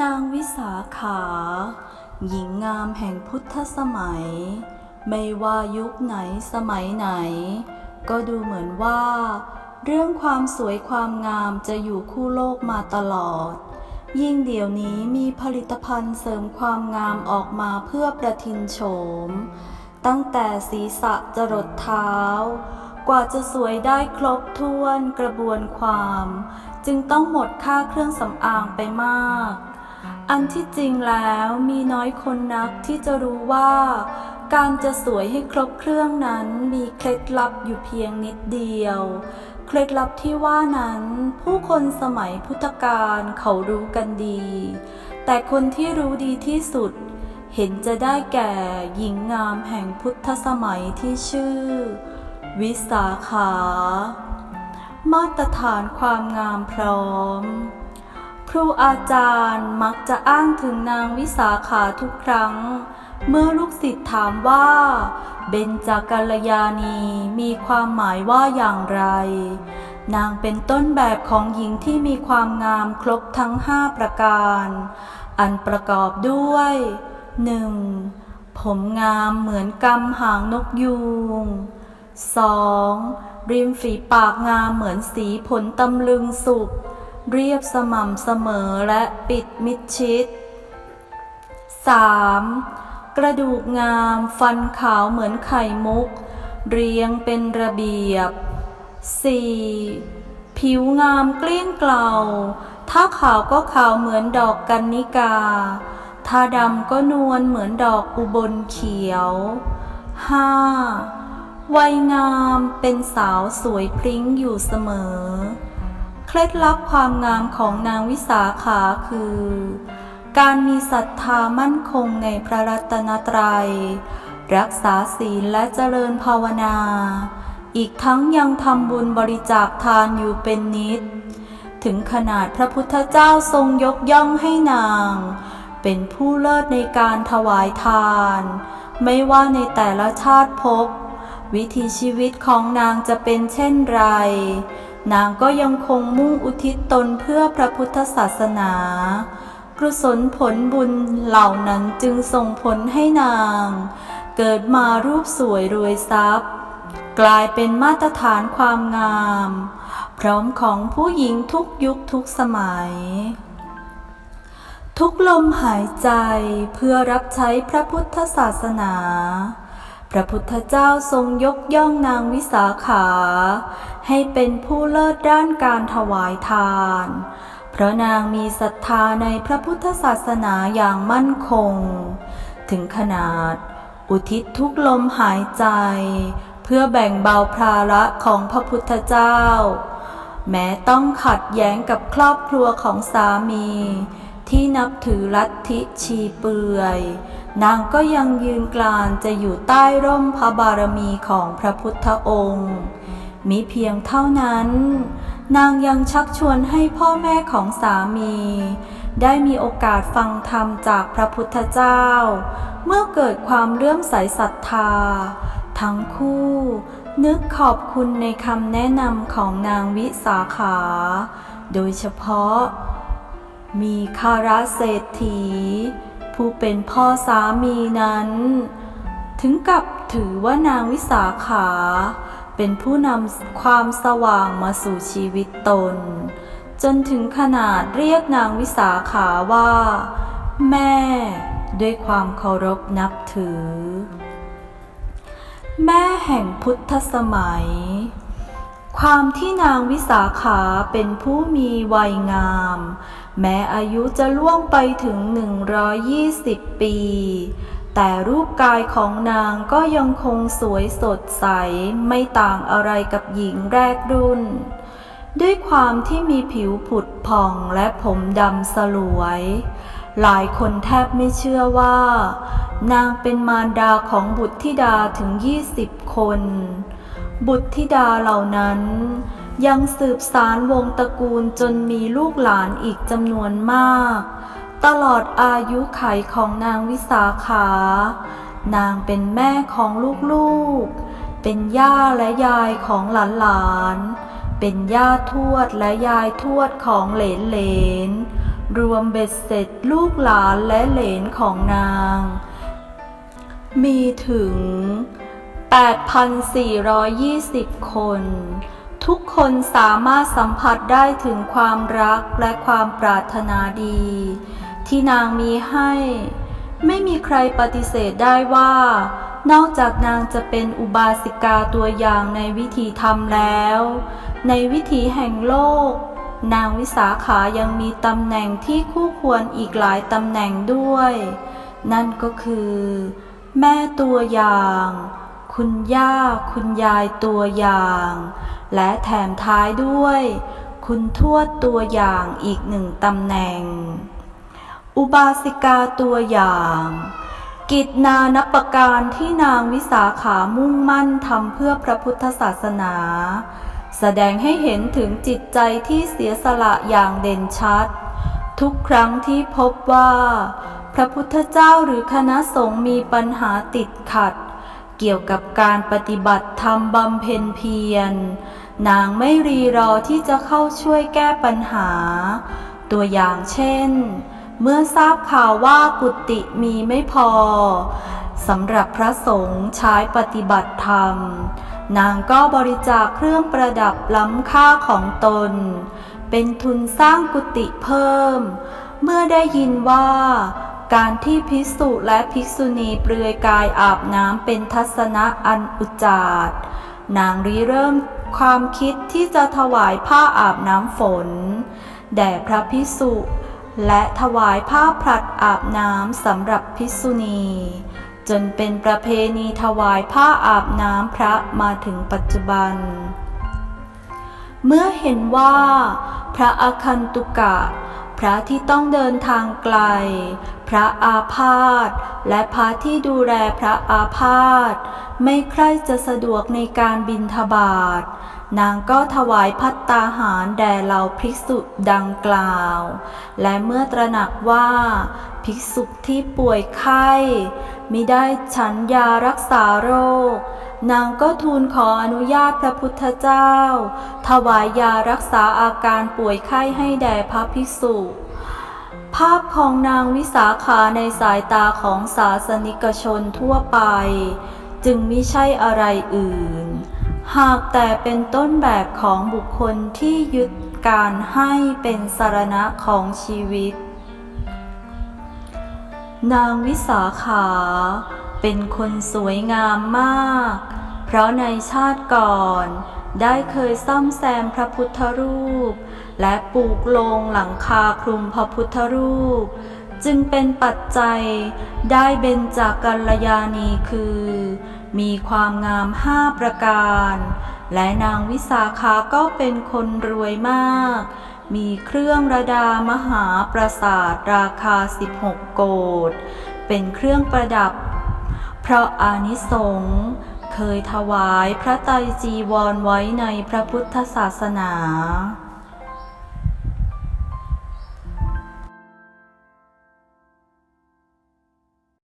นางวิสาขา หญิงงามแห่งพุทธสมัย ไม่ว่ายุคไหนสมัยไหน ก็ดูเหมือนว่า เรื่องความสวยความงามจะอยู่คู่โลกมาตลอด ยิ่งเดี๋ยวนี้มีผลิตภัณฑ์เสริมความงามออกมาเพื่อประทินโฉม ตั้งแต่ศีรษะจรดเท้า กว่าจะสวยได้ครบถ้วนกระบวนความ จึงต้องหมดค่าเครื่องสำอางไปมาก อันที่จริงแล้วมีน้อยคนนักที่จะรู้ว่า การจะสวยให้ครบเครื่องนั้นมีเคล็ดลับอยู่เพียงนิดเดียว เคล็ดลับที่ว่านั้น ผู้คนสมัยพุทธกาลเขารู้กันดี แต่คนที่รู้ดีที่สุด เห็นจะได้แก่หญิงงามแห่งพุทธสมัยที่ชื่อ วิสาขา มาตรฐานความงามพร้อม ครูอาจารย์มักจะอ้างถึงนางวิสาขาทุกครั้ง เมื่อลูกศิษย์ถามว่า เบญจกัลยาณีมีความหมายว่าอย่างไร นางเป็นต้นแบบของหญิงที่มีความงามครบทั้งห้าประการ อันประกอบด้วย 1. ผมงามเหมือนกำหางนกยูง 2. ริมฝีปากงามเหมือนสีผลตำลึงสุก เรียบสม่ำเสมอและปิดมิดชิด 3. กระดูกงามฟันขาวเหมือนไข่มุก เรียงเป็นระเบียบ 4. ผิวงามเกลี้ยงเกลาถ้าขาวก็ขาวเหมือนดอกกันนิกา ถ้าดำก็นวลเหมือนดอกอุบลเขียว 5. วัยงามเป็นสาวสวยพริ้งอยู่เสมอ เคล็ดลับความงามของนางวิสาขาคือ การมีศรัทธามั่นคงในพระรัตนตรัย รักษาศีลและเจริญภาวนา อีกทั้งยังทำบุญบริจาคทานอยู่เป็นนิด ถึงขนาดพระพุทธเจ้าทรงยกย่องให้นาง เป็นผู้เลิศในการถวายทาน ไม่ว่าในแต่ละชาติภพวิถีชีวิตของนางจะเป็นเช่นไร นางก็ยังคงมุ่งอุทิศตนเพื่อพระพุทธศาสนา กุศลผลบุญเหล่านั้นจึงส่งผลให้นาง เกิดมารูปสวยรวยทรัพย์ กลายเป็นมาตรฐานความงาม พร้อมของผู้หญิงทุกยุคทุกสมัย ทุกลมหายใจเพื่อรับใช้พระพุทธศาสนา พระพุทธเจ้าทรงยกย่องนางวิสาขา ให้เป็นผู้เลิศด้านการถวายทาน เพราะนางมีศรัทธาในพระพุทธศาสนาอย่างมั่นคง ถึงขนาด อุทิศทุกลมหายใจ เพื่อแบ่งเบาภาระของพระพุทธเจ้า แม้ต้องขัดแย้งกับครอบครัวของสามี ที่นับถือลัทธิชีเปื่อย นางก็ยังยืนกลานจะอยู่ใต้ร่มพระบารมีของพระพุทธองค์ มิเพียงเท่านั้น นางยังชักชวนให้พ่อแม่ของสามี ได้มีโอกาสฟังธรรมจากพระพุทธเจ้า เมื่อเกิดความเลื่อมใสศรัทธา ทั้งคู่ นึกขอบคุณในคำแนะนำของนางวิสาขา โดยเฉพาะ มีคาราเศรษฐี ผู้เป็นพ่อสามีนั้น ถึงกับถือว่านางวิสาขา เป็นผู้นำความสว่างมาสู่ชีวิตตน จนถึงขนาดเรียกนางวิสาขาว่า แม่ด้วยความเคารพนับถือ แม่แห่งพุทธสมัย ความที่นางวิสาขาเป็นผู้มีวัยงาม แม้อายุจะล่วงไปถึง 120 ปี แต่รูปกายของนางก็ยังคงสวยสดใสไม่ต่างอะไรกับหญิงแรกรุ่น ด้วยความที่มีผิวผุดผ่องและผมดำสลวย หลายคนแทบไม่เชื่อว่า นางเป็นมารดาของบุตรธิดาถึง 20 คน บุตรธิดาเหล่านั้น ยังสืบสารวงตระกูลจนมีลูกหลานอีกจำนวนมาก ตลอดอายุไขของนางวิสาขา นางเป็นแม่ของลูกๆ เป็นย่าและยายของหลานๆ เป็นย่าทวดและยายทวดของเหลนๆ รวมเบ็ดเสร็จลูกหลานและเหลนของนาง มีถึง 8,420 คน ทุกคนสามารถสัมผัสได้ถึงความรักและความปรารถนาดี ที่นางมีให้ ไม่มีใครปฏิเสธได้ว่า นอกจากนางจะเป็นอุบาสิกาตัวอย่างในวิธีทำแล้ว ในวิถีแห่งโลก นางวิสาขายังมีตำแหน่งที่คู่ควรอีกหลายตำแหน่งด้วย นั่นก็คือ แม่ตัวอย่าง คุณย่าคุณยายตัวอย่าง และแถมท้ายด้วย คุณทวดตัวอย่างอีกหนึ่งตำแหน่ง อุบาสิกาตัวอย่างกิจนานับประการที่นางวิสาขามุ่งมั่นทำเพื่อพระพุทธศาสนา แสดงให้เห็นถึงจิตใจที่เสียสละอย่างเด่นชัด ทุกครั้งที่พบว่า พระพุทธเจ้าหรือคณะสงฆ์มีปัญหาติดขัด เกี่ยวกับการปฏิบัติธรรมบำเพ็ญเพียร นางไม่รีรอที่จะเข้าช่วยแก้ปัญหา ตัวอย่างเช่น เมื่อทราบข่าวว่ากุฏิมีไม่พอสำหรับพระสงฆ์ใช้ปฏิบัติธรรม นางก็บริจาคเครื่องประดับล้ำค่าของตน เป็นทุนสร้างกุฏิเพิ่ม เมื่อได้ยินว่า การที่ภิกษุและภิกษุณีเปลือยกายอาบน้ำเป็นทัศนะอันอุจาดนางริเริ่มความคิดที่จะถวายผ้าอาบน้ำฝน แด่พระภิกษุ และถวายผ้าพลัดอาบน้ำสำหรับภิกษุณี จนเป็นประเพณีถวายผ้าอาบน้ำพระมาถึงปัจจุบัน เมื่อเห็นว่า พระอคันตุกะ ระที่ต้องเดินทางไกล พระอาพาธ และพระที่ดูแลพระอาพาธ ไม่ใคร่จะสะดวกในการบินทบาท นางก็ถวายพัตตาหารแด่เหล่าภิกษุดังกล่าว และเมื่อตระหนักว่า ภิกษุที่ป่วยไข้มิได้ฉันยารักษาโรค นางก็ทูลขออนุญาตพระพุทธเจ้า ถวายยารักษาอาการป่วยไข้ให้แด่พระภิกษุ ภาพของนางวิสาขาในสายตาของศาสนิกชนทั่วไป จึงไม่ใช่อะไรอื่น หากแต่เป็นต้นแบบของบุคคลที่ยึดการให้เป็นสารณะของชีวิต นางวิสาขา เป็นคนสวยงามมาก เพราะในชาติก่อน ได้เคยซ่อมแซมพระพุทธรูป และปลูกโลงหลังคาคลุมพระพุทธรูป จึงเป็นปัจจัยได้เบญจากกัลยาณีคือ มีความงามห้าประการ และนางวิสาขาก็เป็นคนรวยมาก มีเครื่องระดามหาปราสาทราคา 16 โกดเป็นเครื่องประดับ เพราะอานิสงส์เคยถวายพระไตรจีวรไว้ในพระพุทธศาสนา